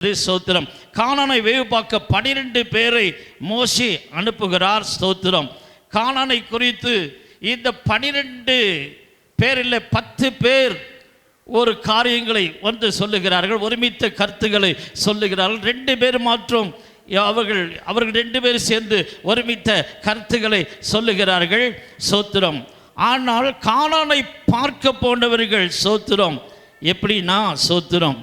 ஸ்தோத்திரம். காணனை வேவு பார்க்க பனிரெண்டு பேரை மோசி அனுப்புகிறார் ஸ்தோத்திரம். காணனை குறித்து இந்த பனிரெண்டு பேரில் பத்து பேர் ஒரு காரியங்களை வந்து சொல்லுகிறார்கள் ஒருமித்த கருத்துக்களை சொல்லுகிறார்கள். ரெண்டு பேர் மாற்றும் அவர்கள் அவர்கள் ரெண்டு பேரும் சேர்ந்து ஒருமித்த கருத்துக்களை சொல்லுகிறார்கள் சோத்திரம் ஆனால் காணானை பார்க்க போனவர்கள் சோத்திரம் எப்படின்னா சோத்திரம்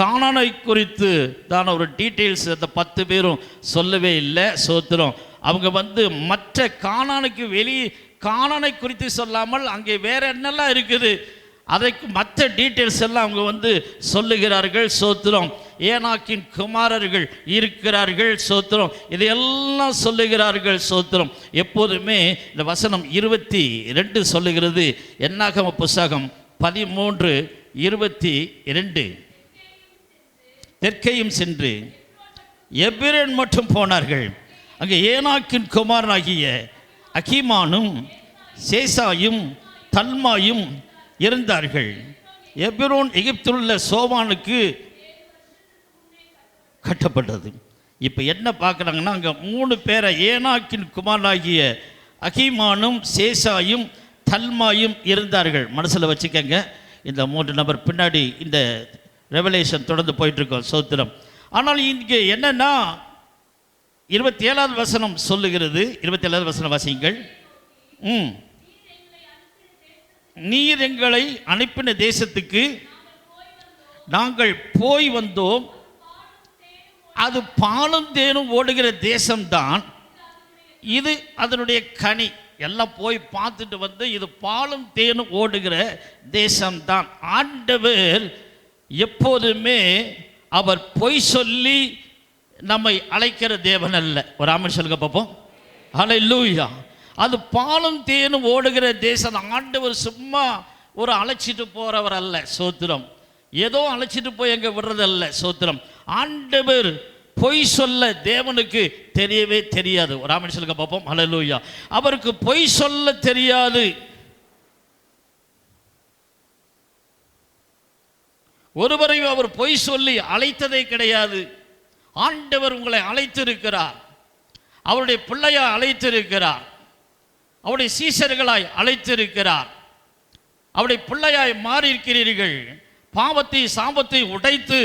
கானானை குறித்து தான் ஒரு டீட்டெயில்ஸ் அந்த பத்து பேரும் சொல்லவே இல்லை சோத்திரம். அவங்க வந்து மற்ற காணானுக்கு வெளி காணானை குறித்து சொல்லாமல் அங்கே வேற என்னெல்லாம் இருக்குது அதைக்கு மற்ற டீட்டெயில்ஸ் எல்லாம் அவங்க வந்து சொல்லுகிறார்கள் சோத்திரம். ஏனாக்கின் குமாரர்கள் இருக்கிறார்கள் சோத்திரம். இதையெல்லாம் சொல்லுகிறார்கள் சோத்திரம். எப்போதுமே இந்த வசனம் இருபத்தி ரெண்டு சொல்லுகிறது. என்னாகம புஸ்தகம்? பதிமூன்று இருபத்தி இரண்டு தெற்கையும் சென்று எபிரன் மட்டும் போனார்கள். அங்கே ஏனாக்கின் குமாரனாகிய அகிமானும் சேசாயும் தல்மாயும் இருந்தார்கள். எபிரோன் எகிப்திலுள்ள சோவானுக்கு கட்டப்பட்டது. இப்போ என்ன பார்க்குறாங்கன்னா அங்கே மூணு பேரை ஏனாக்கின் குமாரனாகிய அகிமானும் சேசாயும் தல்மாயும் இருந்தார்கள். மனசில் வச்சுக்கங்க. இந்த மூன்று நபர் பின்னாடி இந்த ரெவலேஷன் தொடர்ந்து போயிட்டுருக்கோம் சோத்திரம். ஆனால் இங்கே என்னென்னா இருபத்தி ஏழாவது வசனம் சொல்லுகிறது. இருபத்தி ஏழாவது வசனம் வாசிங்கள் ம். நீர் எங்களை அனுப்பின தேசத்துக்கு நாங்கள் போய் வந்தோம். அது பாலும் தேனும் ஓடுகிற தேசம்தான். இது அதனுடைய கனி. எல்லாம் போய் பார்த்துட்டு வந்து இது பாலும் தேனும் ஓடுகிற தேசம்தான். ஆண்டவர் எப்போதுமே அவர் பொய் சொல்லி நம்மை அழைக்கிற தேவன் அல்ல. ஒரு ஆமன் சொல்லுங்க பார்ப்போம். அலை லூயா அது பாலும் தேனும் ஓடுகிற தேசம். ஆண்டவர் சும்மா ஒரு அழைச்சிட்டு போறவர் அல்ல சோத்திரம். ஏதோ அழைச்சிட்டு போய் எங்க விடுறதல்ல சோத்திரம். ஆண்டவர் பொய் சொல்ல தேவனுக்கு தெரியவே தெரியாது. ஒரு ஆமன் சொல்லுங்க பார்ப்போம். லூயா அவருக்கு பொய் சொல்ல தெரியாது. ஒருவரையும் அவர் பொய் சொல்லி அழைத்ததே கிடையாது. ஆண்டவர் உங்களை அழைத்திருக்கிறார். அவருடைய பிள்ளையாய் அழைத்திருக்கிறார். அவருடைய சீசர்களாய் அழைத்திருக்கிறார். அவருடைய பிள்ளையாய் மாறியிருக்கிறீர்கள். பாவத்தை சாபத்தை உடைத்து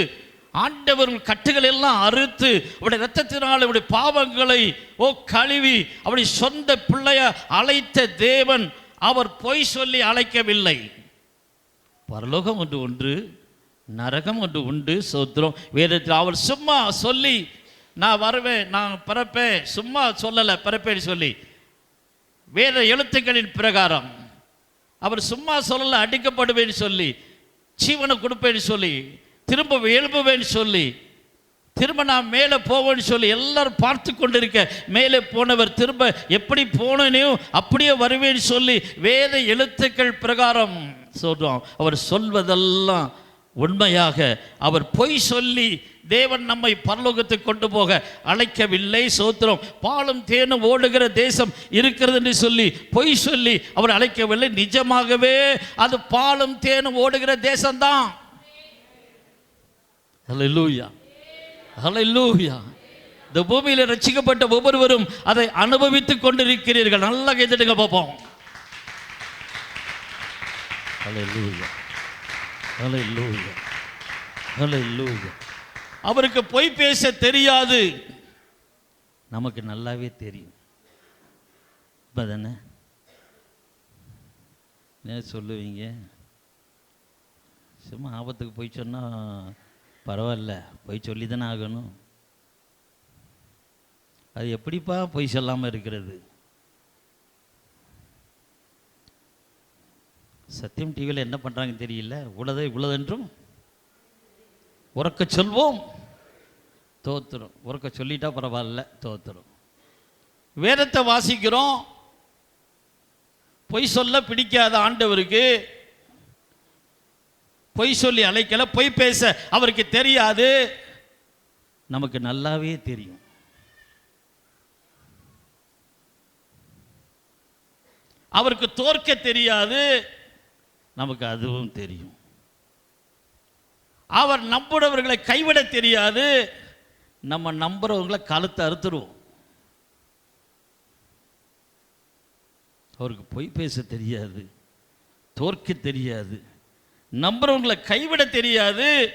ஆண்டவர் கட்டுகள் எல்லாம் அறுத்து அவருடைய ரத்தத்தினால் அவருடைய பாவங்களை ஓ கழுவி அவருடைய சொந்த பிள்ளைய அழைத்த தேவன் அவர் பொய் சொல்லி அழைக்கவில்லை. பரலோகம் ஒன்று ஒன்று நரகம் ஒன்று உண்டு சோத்திரம் வேதத்தில் அவர் சும்மா சொல்லி நான் வருவேன் நான் பிறப்பேன். சும்மா சொல்லலை பிறப்பேன்னு சொல்லி. வேத எழுத்துக்களின் பிரகாரம். அவர் சும்மா சொல்லலை அடிக்கப்படுவேன்னு சொல்லி. ஜீவனை கொடுப்பேன்னு சொல்லி திரும்ப எழுப்புவேன்னு சொல்லி. திரும்ப நான் மேலே போவேன்னு சொல்லி எல்லாரும் பார்த்து கொண்டிருக்க மேலே போனவர் திரும்ப எப்படி போனேனோ அப்படியே வருவேன்னு சொல்லி வேத எழுத்துக்கள் பிரகாரம். சொல்கிறோம் அவர் சொல்வதெல்லாம் உண்மையாக அவர் பொய் சொல்லி தேவன் நம்மை பரலோகத்துக்கு கொண்டு போக அழைக்கவில்லை. சோத்திரம் பாலும் தேனும் ஓடுகிற தேசம் இருக்கிறது என்று சொல்லி பொய் சொல்லி அவர் அழைக்கவில்லை. நிஜமாகவே அது பாலும் தேனும் ஓடுகிற தேசம்தான். ஹalleluya லூயா இந்த பூமியில் ரட்சிக்கப்பட்ட ஒவ்வொருவரும் அதை அனுபவித்துக் கொண்டிருக்கிறீர்கள். நல்லா கைத்தட்டுங்க பார்ப்போம் ஹalleluya ஹalleluya ஹalleluya அவருக்கு பொய் பேச தெரியாது. நமக்கு நல்லாவே தெரியும். இப்போ தானே? ஏன் சொல்லுவீங்க? சும்மா ஆபத்துக்கு போய் சொன்னால் பரவாயில்ல. போய் சொல்லி தானே ஆகணும். அது எப்படிப்பா பொய் சொல்லாமல் இருக்கிறது? சத்தியம் டிவியில் என்ன பண்ணுறாங்க தெரியல. உள்ளதை உளதென்றும் உறக்க சொல்வோம். தோத்துரும். உறக்க சொல்லிட்டா பரவாயில்ல தோத்துரும். வேதத்தை வாசிக்கிறோம். பொய் சொல்ல பிடிக்காத ஆண்டவருக்கு பொய் சொல்லி அழைக்கல பொய் பேச அவருக்கு தெரியாது. நமக்கு நல்லாவே தெரியும். அவருக்கு தோற்க தெரியாது. நமக்கு அதுவும் தெரியும். அவர் நம்புறவர்களை கைவிட தெரியாது. நம்ம நம்புறவங்களை கழுத்தை அறுத்துருவோம். அவருக்கு பொய் பேச தெரியாது. தோற்க தெரியாது. நம்புறவங்களை கைவிட தெரியாது.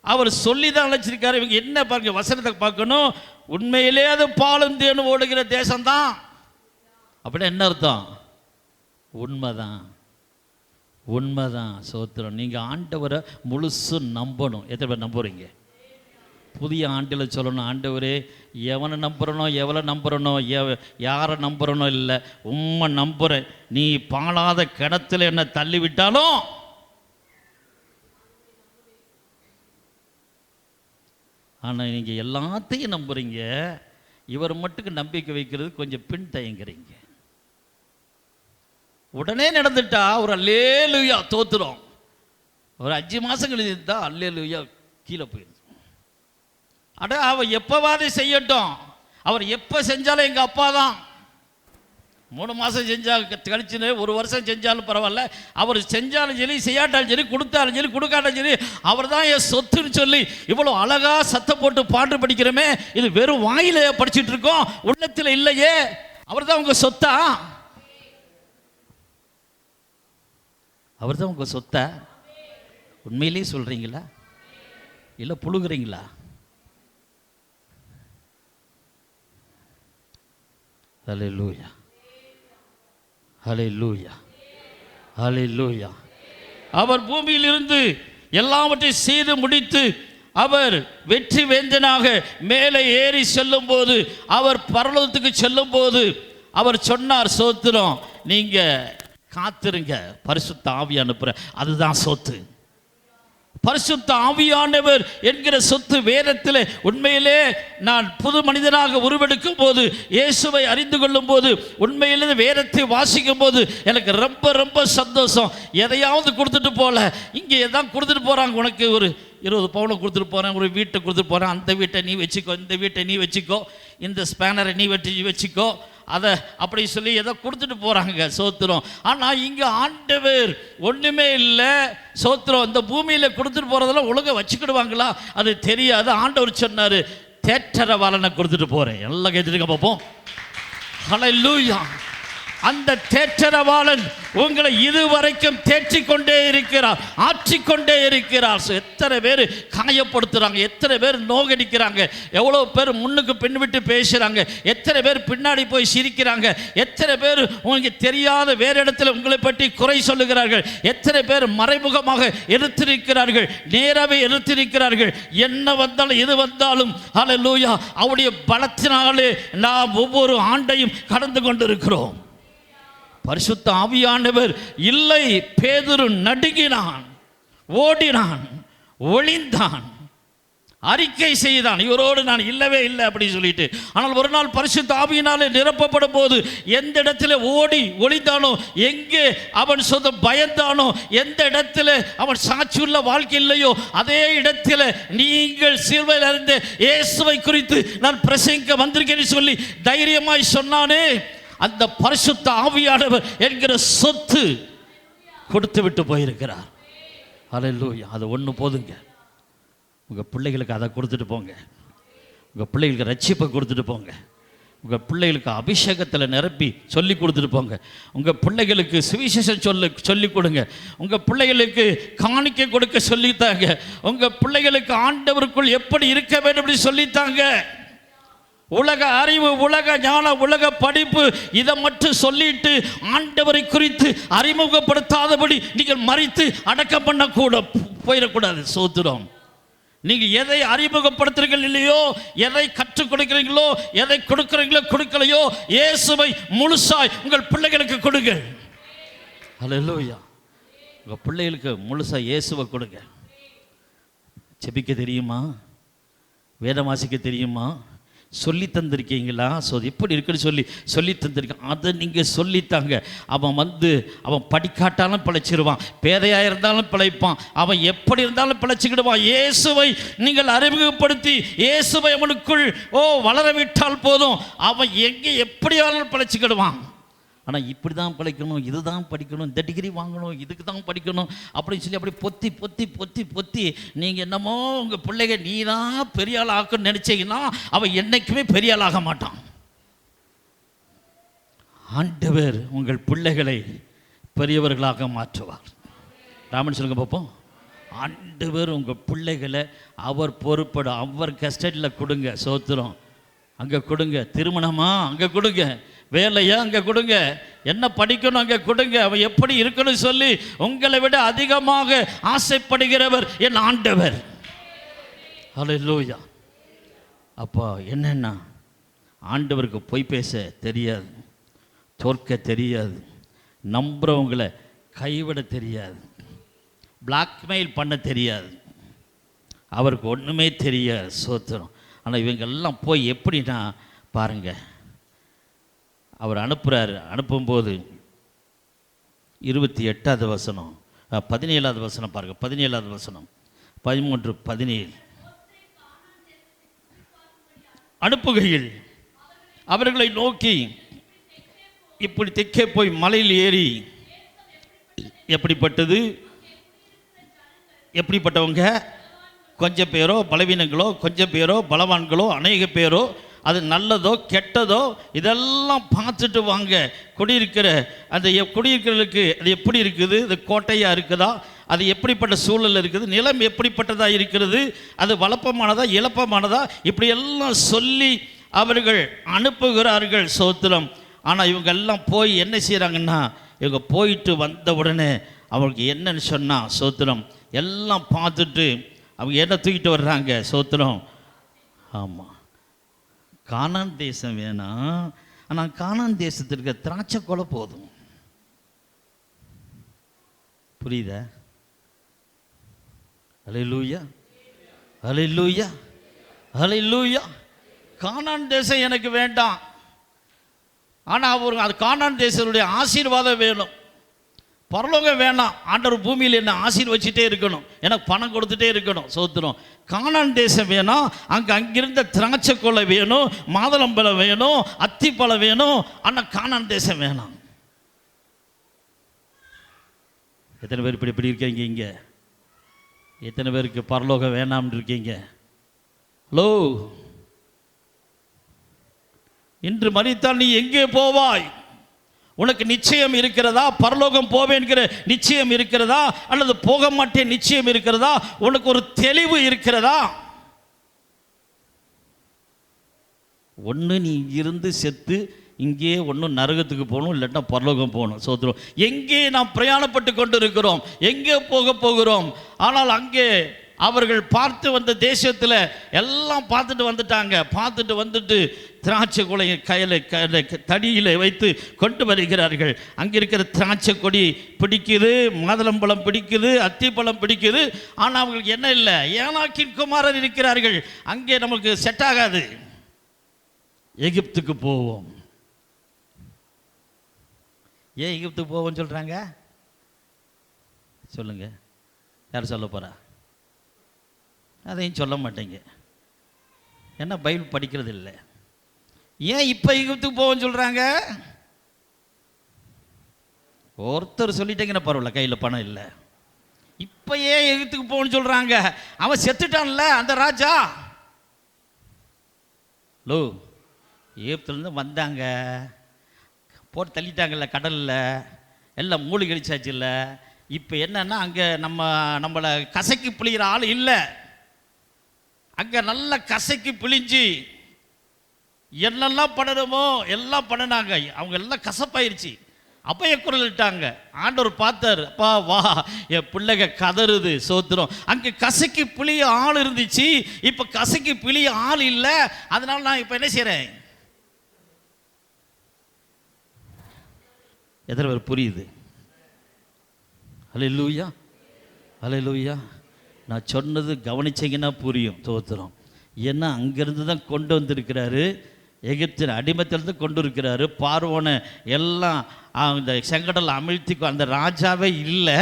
அவர் சொல்லி தான் அழைச்சிருக்காரு. இவங்க என்ன பாருங்க வசனத்தை பார்க்கணும். உண்மையிலே அது பாலும் தேனும் ஓடுகிற தேசம்தான். அப்படின்னா என்ன அர்த்தம்? உண்மைதான். உண்மைதான் சோத்திரம். நீங்கள் ஆண்டவரை முழுசு நம்பணும். எத்தனை பேர் நம்புறீங்க? புதிய ஆண்டில் சொல்லணும் ஆண்டவரே எவனை நம்புகிறனோ எவளை நம்புகிறனோ எவ யாரை நம்புகிறனோ இல்லை உண்மை நம்புகிறேன் நீ பாழாத கிணத்துல என்ன தள்ளிவிட்டாலும் ஆனால் நீங்கள் எல்லாத்தையும் நம்புகிறீங்க இவர் மட்டுக்கு நம்பிக்கை வைக்கிறது கொஞ்சம் பின் தயங்குறீங்க உடனே நடந்துட்டா ஒரு அல்லேலுயா தோத்துரும். ஒரு அஞ்சு மாதம் கழிச்சு அல்லே அல்லேலுயா கீழே போயிடும். அட அவர் எப்போவாது செய்யட்டும். அவர் எப்போ செஞ்சாலும் எங்கள் அப்பா தான். மூணு மாதம் செஞ்சால் கழிச்சுன்னு ஒரு வருஷம் செஞ்சாலும் பரவாயில்ல. அவர் செஞ்சாலும் சரி செய்யாட்டாலும் சரி கொடுத்தாலும் சரி கொடுக்காட்டாலும் சரி அவர் தான் என் சொத்துன்னு சொல்லி இவ்வளோ அழகாக சத்தம் போட்டு பாட்டு படிக்கிறோமே இது வெறும் வாயில படிச்சுட்டு இருக்கோம் உள்ளத்தில் இல்லையே. அவர் தான் உங்கள் சொத்தா? அவர் தான் உங்கள் சொத்தை. உண்மையிலேயே சொல்கிறீங்களா இல்லை புழுகுறீங்களா? லூயா ஹலே லூயா அவர் பூமியிலிருந்து எல்லாவற்றையும் செய்து முடித்து அவர் வெற்றி வேந்தனாக மேலே ஏறி செல்லும்போது அவர் பரலோகத்துக்கு செல்லும்போது அவர் சொன்னார் சோத்திரம் நீங்கள் காத்திருங்க. பரிசுத்த ஆவி அனுப்புற. அதுதான் சொத்து. பரிசுத்த ஆவியானவர் என்கிற சொத்து வேதத்தில் உண்மையிலே நான் புது மனிதனாக உருவெடுக்கும் போது இயேசுவை அறிந்து கொள்ளும் போது உண்மையிலே வேதத்தை வாசிக்கும் போது எனக்கு ரொம்ப ரொம்ப சந்தோஷம். எதையாவது கொடுத்துட்டு போகல இங்கே எதான் கொடுத்துட்டு போகிறாங்க உனக்கு ஒரு இருபது பவுனை கொடுத்துட்டு போகிறேன் ஒரு வீட்டை கொடுத்துட்டு போகிறேன் அந்த வீட்டை நீ வச்சுக்கோ. இந்த வீட்டை நீ வச்சுக்கோ. இந்த ஸ்பேனரை நீ வெட்டி வச்சுக்கோ. அதை அப்படி சொல்லி ஏதோ கொடுத்துட்டு போகிறாங்க சோத்திரம். ஆனால் இங்கே ஆண்டவர் ஒன்றுமே இல்லை. சோத்திரம் இந்த பூமியில் கொடுத்துட்டு போகிறதெல்லாம் ஒழுங்கா வச்சுக்கிடுவாங்களா? அது தெரியாது. ஆண்டவர் சொன்னார் தேட்டரை வரனை கொடுத்துட்டு போகிறேன் எல்லாம் கேட்டுருக்க பார்ப்போம் ஹalleluya அந்த தேற்றரவாளன் உங்களை இதுவரைக்கும் தேற்றி கொண்டே இருக்கிறார் ஆற்றிக்கொண்டே இருக்கிறார். எத்தனை பேர் காயப்படுத்துகிறாங்க எத்தனை பேர் நோகடிக்கிறாங்க எவ்வளோ பேர் முன்னுக்கு பின் விட்டு பேசுகிறாங்க எத்தனை பேர் பின்னாடி போய் சிரிக்கிறாங்க எத்தனை பேர் உங்களுக்கு தெரியாத வேறு இடத்துல உங்களை பற்றி குறை சொல்லுகிறார்கள் எத்தனை பேர் மறைமுகமாக எதிர்த்திருக்கிறார்கள் நேராகவே எதிர்த்திருக்கிறார்கள் என்ன வந்தாலும் எது வந்தாலும் ஹalleluya அவருடைய பலத்தினாலே நாம் ஒவ்வொரு ஆண்டையும் கடந்து கொண்டிருக்கிறோம். பரிசுத்த ஆவியானவர் இல்லை பேதுரு நடுங்கினான் ஓடினான் ஒளிந்தான் அறிக்கை செய்தான். இவரோடு நான் இல்லவே இல்லை அப்படின்னு சொல்லிட்டு. ஆனால் ஒரு நாள் பரிசுத்த ஆவியினாலே நிரப்பப்படும் போது எந்த இடத்துல ஓடி ஒளிந்தானோ எங்கே அவன் சொந்த பயந்தானோ எந்த இடத்துல அவன் சாட்சியுள்ள வாழ்க்கை இல்லையோ அதே இடத்துல நீங்கள் சிறுவையில் இருந்து இயேசுவை குறித்து நான் பிரசங்க வந்திருக்கேன்னு சொல்லி தைரியமாய் சொன்னானே. அந்த பரிசுத்த ஆவியானவர் என்கிற சொத்து கொடுத்து விட்டு போயிருக்கிறார். அல்லேலூயா அது ஒன்று போதுங்க. உங்கள் பிள்ளைகளுக்கு அதை கொடுத்துட்டு போங்க. உங்கள் பிள்ளைகளுக்கு ரட்சிப்பை கொடுத்துட்டு போங்க. உங்கள் பிள்ளைகளுக்கு அபிஷேகத்தில் நிரப்பி சொல்லி கொடுத்துட்டு போங்க. உங்கள் பிள்ளைகளுக்கு சுவிசேஷம் சொல்ல சொல்லிக் கொடுங்க. உங்கள் பிள்ளைகளுக்கு காணிக்கை கொடுக்க சொல்லித்தாங்க. உங்கள் பிள்ளைகளுக்கு ஆண்டவருக்குள் எப்படி இருக்க வேண்டும் அப்படின்னு சொல்லித்தாங்க. உலக அறிவு உலக ஞான உலக படிப்பு இதை மட்டும் சொல்லிட்டு ஆண்டவரை குறித்து அறிமுகப்படுத்தாதபடி நீங்கள் மறித்து அடக்கம் பண்ணக்கூட போயிடக்கூடாது. சோத்துறோம் நீங்கள் எதை அறிமுகப்படுத்துறீர்கள் இல்லையோ எதை கற்றுக் கொடுக்கிறீங்களோ எதை கொடுக்குறீங்களோ கொடுக்கலையோ இயேசுவை முழுசாய் உங்கள் பிள்ளைகளுக்கு கொடுங்க. அல்லேலூயா உங்கள் பிள்ளைகளுக்கு முழுசாக இயேசுவை கொடுங்க. செபிக்க தெரியுமா? வேதம் வாசிக்க தெரியுமா? சொல்லி தந்திருக்கீங்களா ஸோ அது எப்படி இருக்குன்னு சொல்லி சொல்லி தந்திருக்கேன் அதை நீங்கள் சொல்லித்தாங்க. அவன் வந்து அவன் படிக்காட்டாலும் பிழைச்சிருவான். பேதையாக இருந்தாலும் பிழைப்பான். அவன் எப்படி இருந்தாலும் பிழைச்சிக்கிடுவான். இயேசுவை நீங்கள் அறிமுகப்படுத்தி இயேசுவை அவனுக்குள் ஓ வளர விட்டால் போதும். அவன் எங்கே எப்படியாலும் பிழைச்சிக்கிடுவான். ஆனால் இப்படி தான் பிழைக்கணும் இது தான் படிக்கணும் இந்த டிகிரி வாங்கணும் இதுக்கு தான் படிக்கணும் அப்படின்னு சொல்லி அப்படி பொத்தி பொத்தி பொத்தி பொத்தி நீங்கள் என்னமோ உங்கள் பிள்ளைங்க நீ தான் பெரிய ஆள் ஆக்கணும்னு நினச்சிங்கன்னா அவன் என்றைக்குமே பெரிய ஆள் ஆக மாட்டான். ஆண்டவர் உங்கள் பிள்ளைகளை பெரியவர்களாக மாற்றுவார். ராமன் சொல்லுங்க பார்ப்போம். ஆண்டவர் உங்கள் பிள்ளைகளை அவர் பொறுப்படும். அவர் கஸ்டடியில் கொடுங்க சோத்திரம். அங்கே கொடுங்க திருமணமா? அங்கே கொடுங்க. வேலையை? அங்கே கொடுங்க. என்ன படிக்கணும் அங்கே கொடுங்க. அவன் எப்படி இருக்கணும் சொல்லி உங்களை விட அதிகமாக ஆசைப்படுகிறவர் என் ஆண்டவர். ஹலோ லூயா அப்போ என்னென்னா? ஆண்டவருக்கு பொய் பேச தெரியாது. தோற்க தெரியாது. நம்புறவங்களை கைவிட தெரியாது. பிளாக்மெயில் பண்ண தெரியாது. அவருக்கு ஒன்றுமே தெரியாது சோத்திரம். ஆனால் இவங்கெல்லாம் போய் எப்படின்னா பாருங்கள் அவர் அனுப்புகிறார் அனுப்பும்போது இருபத்தி எட்டாவது வசனம். பதினேழாவது வசனம் பாருங்க. பதினேழாவது வசனம். பதிமூன்று பதினேழு. அனுப்புகையில் அவர்களை நோக்கி இப்படி தெற்கே போய் மலையில் ஏறி எப்படிப்பட்டது? எப்படிப்பட்டவங்க? கொஞ்சம் பேரோ பலவீனங்களோ கொஞ்சம் பேரோ பலவான்களோ அநேக பேரோ அது நல்லதோ கெட்டதோ இதெல்லாம் பார்த்துட்டு வாங்க. குடியிருக்கிற அந்த குடியிருக்கிறதுக்கு அது எப்படி இருக்குது? இது கோட்டையாக இருக்குதா? அது எப்படிப்பட்ட சூழல் இருக்குது? நிலம் எப்படிப்பட்டதாக இருக்கிறது? அது வளப்பமானதா இழப்பமானதா? இப்படியெல்லாம் சொல்லி அவர்கள் அனுப்புகிறார்கள் சோத்திரம். ஆனால் இவங்க எல்லாம் போய் என்ன செய்கிறாங்கன்னா இவங்க போயிட்டு வந்த உடனே அவங்களுக்கு என்னன்னு சொன்னால் சோத்திரம் எல்லாம் பார்த்துட்டு அவங்க என்ன தூக்கிட்டு வர்றாங்க சோத்திரம்? ஆமாம் கானான் தேசம் வேணாம் ஆனால் கானான் தேசத்திற்கு திராட்சை கொலை போதும். புரியுதா? அலையிலூயா அலையிலூயா லூயா கானான் தேசம் எனக்கு வேண்டாம். ஆனால் ஒரு அது கானான் தேசத்துடைய ஆசீர்வாதம் வேணும். பரலோகம் வேணாம். ஆண்டவர் பூமியில் என்ன ஆசீர்வச்சிட்டே இருக்கணும். எனக்கு பணம் கொடுத்துட்டே இருக்கணும். சோத்துரும். கானான் தேசம் வேணும். அங்கே அங்கிருந்த திராட்சை கொலை வேணும். மாதுளம்பழம் வேணும். அத்திப்பழம் வேணும். ஆனால் கானான் தேசம் வேணாம். எத்தனை பேர் இப்படி இப்படி இருக்கீங்க இங்கே? எத்தனை பேருக்கு பரலோகம் வேணாம்னு இருக்கீங்க? ஹலோ? இன்று மறித்தால் நீ எங்கே போவாய்? உனக்கு நிச்சயம் இருக்கிறதா? பரலோகம் போவேன்கிற நிச்சயம் இருக்கிறதா? அல்லது போக மாட்டேன் நிச்சயம் இருக்கிறதா? உனக்கு ஒரு தெளிவு இருக்கிறதா? ஒன்று நீ இருந்து செத்து இங்கே ஒன்றும் நரகத்துக்கு போகணும் இல்லைன்னா பரலோகம் போகணும். சோத்திரம் எங்கே நாம் பிரயாணப்பட்டு கொண்டு இருக்கிறோம் எங்கே போக போகிறோம்? ஆனால் அங்கே அவர்கள் பார்த்து வந்த தேசத்தில் எல்லாம் பார்த்துட்டு வந்துட்டாங்க. பார்த்துட்டு வந்துட்டு திராட்சை கொலையை கையில் கையில் தடியில் வைத்து கொண்டு வருகிறார்கள். அங்கே இருக்கிற திராட்சை கொடி பிடிக்குது மாதுளம்பழம் பிடிக்குது அத்திப்பழம் பிடிக்குது. ஆனால் அவங்களுக்கு என்ன இல்லை? ஏனாக்கின் குமாரர் இருக்கிறார்கள். அங்கே நமக்கு செட் ஆகாது. எகிப்துக்கு போவோம். ஏன் எகிப்துக்கு போவோம்னு சொல்கிறாங்க சொல்லுங்கள் யார் சொல்ல போகிறா அதையும் சொல்ல மாட்டேங்க. ஏன்னா பைபிள் படிக்கிறது இல்லை. ஏன் இப்போ எகிப்துக்கு போவோம்னு சொல்கிறாங்க ஒருத்தர் சொல்லிட்டேங்கன்னா பரவாயில்ல கையில் பணம் இல்லை. இப்போ ஏன் எகிப்துக்கு போகணும்னு சொல்கிறாங்க அவன் செத்துட்டான்ல அந்த ராஜா. லோ எகிப்துலேருந்து வந்தாங்க. போட்டு தள்ளிட்டாங்கல்ல கடலில். எல்லாம் மூழ்கி இல்லை இப்போ என்னன்னா அங்கே நம்ம நம்மளை கசக்கி பிழிகிற ஆள் இல்லை. அங்கே நல்ல கசக்கி பிழிஞ்சு என்னெல்லாம் பண்ணணுமோ எல்லாம் பண்ணினாங்க. அவங்க எல்லாம் கசப்பாயிருச்சு. அப்பைய குரல் இட்டாங்க ஆண்டவர் பார்த்தார் அப்பா வா என் பிள்ளைங்க கதறுது சோத்துரும். அங்கே கசக்கி பிழிய ஆள் இருந்துச்சு. இப்போ கசக்கி பிழிய ஆள் இல்லை. அதனால நான் இப்போ என்ன செய்கிறேன் எத்தனை புரியுது. அலை லூயா அலை லூயா நான் சொன்னது கவனிச்சிங்கன்னா புரியும் தோத்திரம். ஏன்னா அங்கேருந்து தான் கொண்டு வந்திருக்கிறாரு. எகிப்தின் அடிமத்திலிருந்து கொண்டு இருக்கிறாரு. பார்வோனை எல்லாம் அந்த செங்கடல் அமிழ்த்தி அந்த ராஜாவே இல்லை.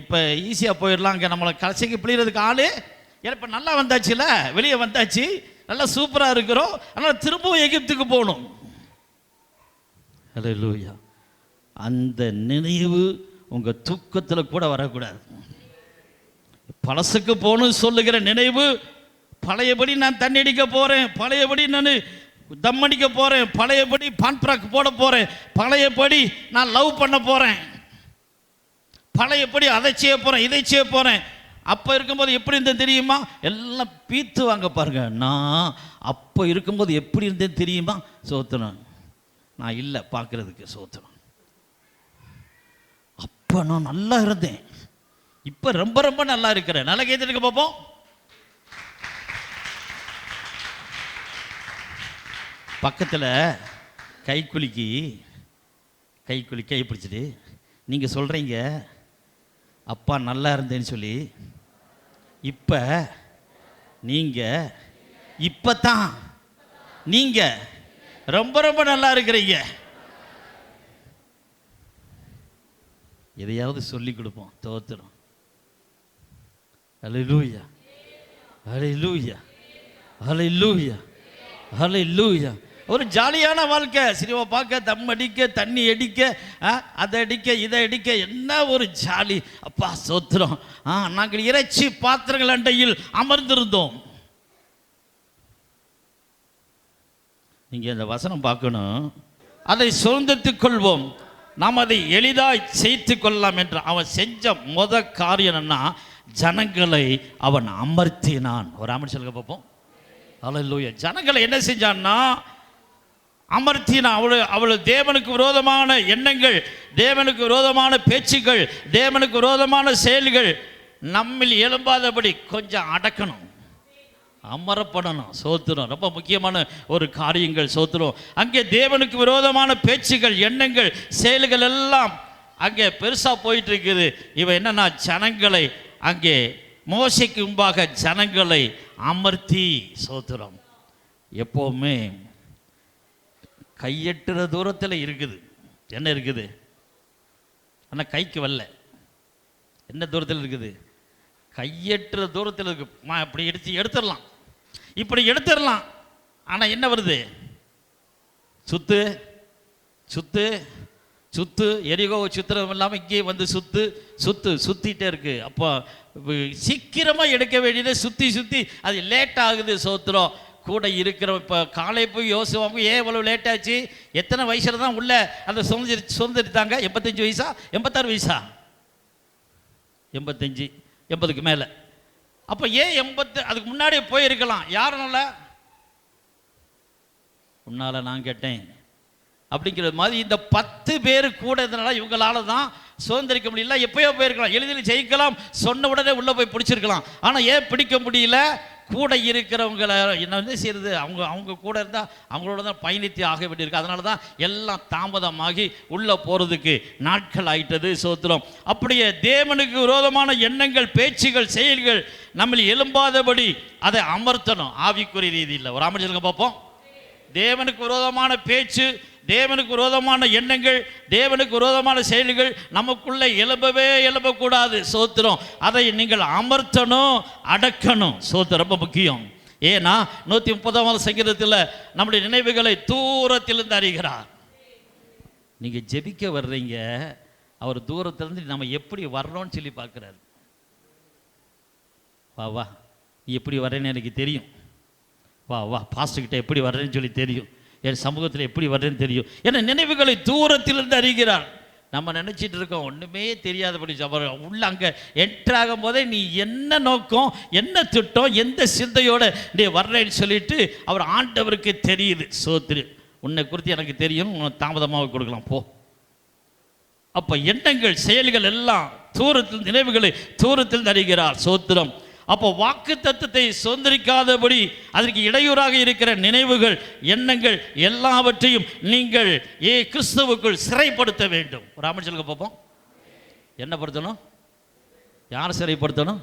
இப்போ ஈஸியாக போயிடலாம் அங்கே நம்மளை கடைசிக்கு பிழிகிறதுக்கு ஆளு. ஏன்னா இப்போ நல்லா வந்தாச்சுல வெளியே வந்தாச்சு. நல்லா சூப்பராக இருக்கிறோம். ஆனால் திரும்பவும் எகிப்துக்கு போகணும். ஹலோ லூயா அந்த நினைவு உங்கள் தூக்கத்தில் கூட வரக்கூடாது. பழசுக்கு போகணும்னு சொல்லுகிற நினைவு. பழையபடி நான் தண்ணி அடிக்க போகிறேன் பழையபடி நான் தம் அடிக்க போகிறேன் பழையபடி பான்ப்ராக் போட போகிறேன் பழையபடி நான் லவ் பண்ண போகிறேன் பழையபடி அதை செய்ய போகிறேன் இதை செய்ய போகிறேன் அப்போ இருக்கும்போது எப்படி இருந்தேன் தெரியுமா? எல்லாம் பீத்து வாங்க பாருங்க. நான் அப்போ இருக்கும்போது எப்படி இருந்தேன் தெரியுமா? சோத்தனம் நான் இல்லை பார்க்குறதுக்கு சோத்தனம் அப்போ நான் நல்லா இருந்தேன். இப்போ ரொம்ப ரொம்ப நல்லா இருக்கிறேன் நல்லா கேட்டுருக்கு பார்ப்போம் பக்கத்தில் கைக்குலுக்கி கைக்குலி கை பிடிச்சிட்டு நீங்கள் சொல்கிறீங்க அப்பா நல்லா இருந்தேன்னு சொல்லி இப்போ நீங்கள் இப்போ தான் நீங்கள் ரொம்ப ரொம்ப நல்லா இருக்கிறீங்க. எதையாவது சொல்லி கொடுப்போம் தோத்துடும் அலையிலூயா அலையிலூயா அலையிலூயா அலையிலூயா ஒரு ஜாலியான வாழ்க்கை. சினிமா பார்க்க தம் அடிக்க தண்ணி அடிக்க ஆ, அதை அடிக்க இதை அடிக்க என்ன ஒரு ஜாலி. அப்பா சோத்திரம். ஆ நாங்கள் இறைச்சி பாத்திரங்கள் அண்டையில் அமர்ந்திருந்தோம். நீங்க இந்த வசனம் பார்க்கணும். அதை சுதந்திரத்துக் கொள்வோம். நாம் அதை எளிதாய் செய்து கொள்ளலாம் என்று அவன் செஞ்ச முத காரியம் என்னன்னா ஜனங்களை அவன் அமர்த்தினான். ஒரு அமர் சொல்லுங்க பார்ப்போம். அல்லேலூயா ஜனங்களை என்ன செஞ்சான்னா அமர்த்தினான். அவளு அவள் தேவனுக்கு விரோதமான எண்ணங்கள் தேவனுக்கு விரோதமான பேச்சுக்கள் தேவனுக்கு விரோதமான செயல்கள் நம்மில் எழும்பாதபடி கொஞ்சம் அடக்கணும். அமரப்படணும் சோத்துறோம். ரொம்ப முக்கியமான ஒரு காரியங்கள் சோத்துறோம். அங்கே தேவனுக்கு விரோதமான பேச்சுகள் எண்ணங்கள் செயல்கள் எல்லாம் அங்கே பெருசாக போயிட்டு இருக்குது. இவன் என்னன்னா ஜனங்களை அங்கே மோசைக்கு முன்பாக ஜனங்களை அமர்த்தி சோத்திரம். எப்போவுமே கையெட்டுற தூரத்தில் இருக்குது. என்ன இருக்குது? ஆனால் கைக்கு வரல. என்ன தூரத்தில் இருக்குது? கையெட்டுற தூரத்தில் இருக்கு. மா இப்படி எடுத்து எடுத்துடலாம். இப்படி எடுத்துடலாம். ஆனால் என்ன வருது? சுத்து சுத்து சுத்து எரிகோ சுத்திரம் இல்லாமல் இங்கே வந்து சுத்து சுத்து சுத்திட்டே இருக்கு. அப்போ சீக்கிரமாக எடுக்க வேண்டியதை சுற்றி சுற்றி அது லேட் ஆகுது சோத்திரம். கூட இருக்கிற இப்போ காலை போய் யோசிவாங்க ஏன் இவ்வளோ லேட் ஆச்சு? எத்தனை வயசில் தான் உள்ள? அந்த சுதந்திரி சுதந்திரித்தாங்க. எண்பத்தஞ்சு வயசா? எண்பத்தாறு வயசா? எண்பத்தஞ்சு எண்பதுக்கு மேலே. அப்போ ஏன் எண்பத்து அதுக்கு முன்னாடியே போயிருக்கலாம்? யாருனால? உன்னால நான் கேட்டேன். அப்படிங்கிற மாதிரி இந்த பத்து பேர் கூட இருந்தனால இவங்களால தான் சுதந்திரிக்க முடியல. எப்பயோ போயிருக்கலாம். எளிதில் ஜெயிக்கலாம். சொன்ன உடனே உள்ளே போய் பிடிச்சிருக்கலாம். ஆனால் ஏன் பிடிக்க முடியல? கூட இருக்கிறவங்களை என்ன வந்து செய்யறது? அவங்க அவங்க கூட இருந்தால் அவங்களோட தான் பயணித்து ஆக வேண்டியிருக்கு. அதனால தான் எல்லாம் தாமதமாகி உள்ளே போகிறதுக்கு நாட்கள் ஆயிட்டது சோத்திரம். அப்படியே தேவனுக்கு விரோதமான எண்ணங்கள் பேச்சுகள் செயல்கள் நம்மளை எழும்பாதபடி அதை அமர்த்தணும். ஆவிக்குரிய ரீதியில். ஒரு அமைச்சருங்க பார்ப்போம். தேவனுக்கு விரோதமான பேச்சு தேவனுக்கு விரோதமான எண்ணங்கள் தேவனுக்கு விரோதமான செயல்கள் நமக்குள்ளே எழும்பவே எழும்பக்கூடாது. சோத்திரம். அதை நீங்கள் அமர்த்தணும் அடக்கணும். சோத்திரம் ரொம்ப முக்கியம். ஏன்னா நூற்றி முப்பதாம் சங்கீதத்தில் நம்முடைய நினைவுகளை தூரத்திலிருந்து அறிகிறார். நீங்கள் ஜெபிக்க வர்றீங்க அவர் தூரத்திலிருந்து நம்ம எப்படி வர்றோம்னு சொல்லி பார்க்குறாரு. வா வா. எப்படி வர்றேன்னு எனக்கு தெரியும். வா வா. பாஸ்டர்கிட்ட எப்படி வர்றேன்னு சொல்லி தெரியும். என் சமூகத்தில் எப்படி வர்றேன்னு தெரியும். ஏன்னா நினைவுகளை தூரத்திலிருந்து அறிகிறார் நம்ம நினச்சிட்டு இருக்கோம் ஒன்றுமே தெரியாதபடி ஜபர் உள்ள அங்கே என்ட்ராகும் போதே நீ என்ன நோக்கம் என்ன திட்டம் எந்த சிந்தையோடு நீ வர்றேன்னு சொல்லிட்டு அவர் ஆண்டவருக்கு தெரியுது. சோத்திரு உன்னை குறித்து எனக்கு தெரியும் தாமதமாக கொடுக்கலாம் போ. அப்போ எண்ணங்கள் செயல்கள் எல்லாம் தூரத்தில் நினைவுகளை தூரத்தில் அறிகிறார் சோத்திரம். அப்போ வாக்கு தத்துவத்தை சுதந்திரிக்காதபடி அதற்கு இடையூறாக இருக்கிற நினைவுகள் எண்ணங்கள் எல்லாவற்றையும் நீங்கள் ஏ கிறிஸ்துவுக்குள் சிறைப்படுத்த வேண்டும். ஒரு அமைச்சலுக்கு பார்ப்போம் என்ன படுத்தணும்? யார் சிறைப்படுத்தணும்?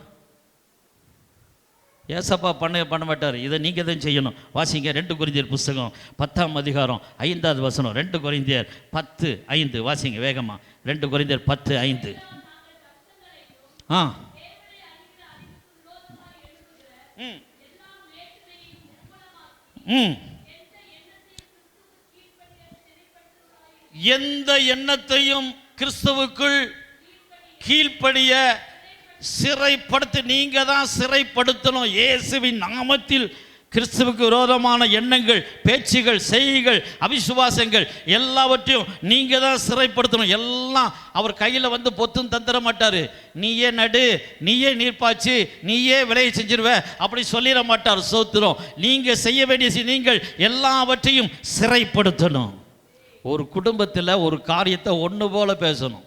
ஏசப்பா பண்ண பண்ண மாட்டார். இதை நீங்கள் தான் செய்யணும். வாசிங்க ரெண்டு குறிந்தியர் புஸ்தகம் பத்தாம் அதிகாரம் ஐந்தாவது வசனம். ரெண்டு குறிந்தியர் பத்து ஐந்து. வாசிங்க வேகமாக ரெண்டு குறிந்தியர் பத்து ஐந்து. ஆ. ம். எந்த எண்ணத்தையும் கிறிஸ்துவுக்குள் கீழ்ப்படிய சிறைப்படுத்தி நீங்க தான் சிறைப்படுத்தணும். இயேசுவின் நாமத்தில் கிறிஸ்துவுக்கு விரோதமான எண்ணங்கள் பேச்சுகள் செய்கைகள் அவிசுவாசங்கள் எல்லாவற்றையும் நீங்கள் தான் சிறைப்படுத்தணும். எல்லாம் அவர் கையில் வந்து பொத்தும் தந்துட மாட்டார். நீயே நடு நீயே நீர்ப்பாய்ச்சி நீயே விலையை செஞ்சிருவ. அப்படி சொல்லிட மாட்டார் சோத்திரம். நீங்கள் செய்ய வேண்டிய நீங்கள் எல்லாவற்றையும் சிறைப்படுத்தணும். ஒரு குடும்பத்தில் ஒரு காரியத்தை ஒன்று போல பேசணும்.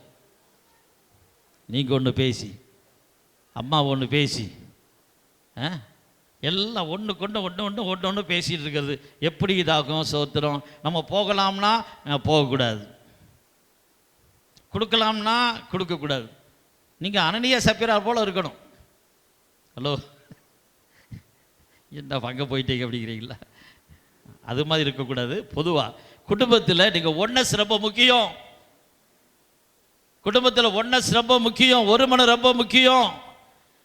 நீங்கள் ஒன்று பேசி அம்மா ஒன்று பேசி ஆ? எல்லாம் ஒன்று கொண்டு ஒன்று ஒன்று ஒன்று ஒன்று பேசிகிட்டு இருக்கிறது. எப்படி இதாகும் சோத்திரம்? நம்ம போகலாம்னா போகக்கூடாது. கொடுக்கலாம்னா கொடுக்கக்கூடாது. நீங்கள் அனனியா சப்பிரா போல் இருக்கணும். ஹலோ? என்ன அங்கே போயிட்டீங்க அப்படிங்கிறீங்களா? அது மாதிரி இருக்கக்கூடாது. பொதுவாக குடும்பத்தில் நீங்கள் ஒன்றை ரொம்ப முக்கியம். குடும்பத்தில் ஒன்றை ரொம்ப முக்கியம் ஒரு மனம் ரொம்ப முக்கியம்.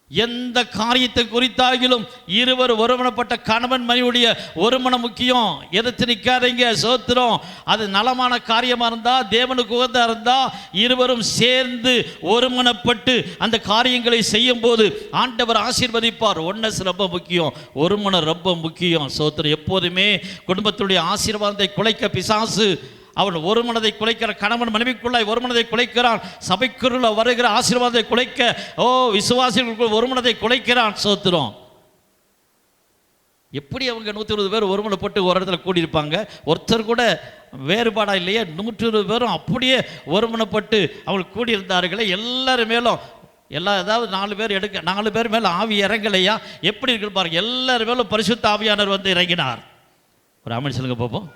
எந்த காரியத்தை குறித்தாகிலும் இருவர் ஒருமனப்பட்ட கணவன் மனைவியுடைய ஒருமனம் முக்கியம். எதிர்த்து நிற்காதீங்க சோத்திரம். அது நலமான காரியமாக இருந்தால் தேவனுக்கு உகந்தா இருந்தால் இருவரும் சேர்ந்து ஒருமனப்பட்டு அந்த காரியங்களை செய்யும்போது ஆண்டவர் ஆசீர்வதிப்பார். ஒன்னஸ் ரொம்ப முக்கியம் ஒருமனம் ரொம்ப முக்கியம். சோத்திரம் எப்போதுமே குடும்பத்துடைய ஆசீர்வாதத்தை குலைக்க பிசாசு அவன் ஒரு மனதை குலைக்கிற கணவன் மனைவிக்குள்ளாய் ஒரு மனதை குலைக்கிறான். சபைக்குள்ள வருகிற ஆசீர்வாதத்தை குலைக்க ஓ விசுவாசிகளுக்குள் ஒரு மனதை குலைக்கிறான். சோத்திரம். எப்படி அவங்க நூற்றி இருபது பேர் ஒருமனைப்பட்டு ஒரு இடத்துல கூடியிருப்பாங்க? ஒருத்தர் கூட வேறுபாடா இல்லையே. நூற்றி இருபது பேரும் அப்படியே ஒருமனைப்பட்டு அவங்க கூடியிருந்தார்களே. எல்லாரும் மேலும் எல்லா ஏதாவது நாலு பேர் எடுக்க நாலு பேர் மேலே ஆவி இறங்கலையா? எப்படி இருக்கு பாருங்க. எல்லாரும் மேலும் பரிசுத்த ஆவியானவர் வந்து இறங்கினார். ஒரு அமைச்சலுங்க பார்ப்போம்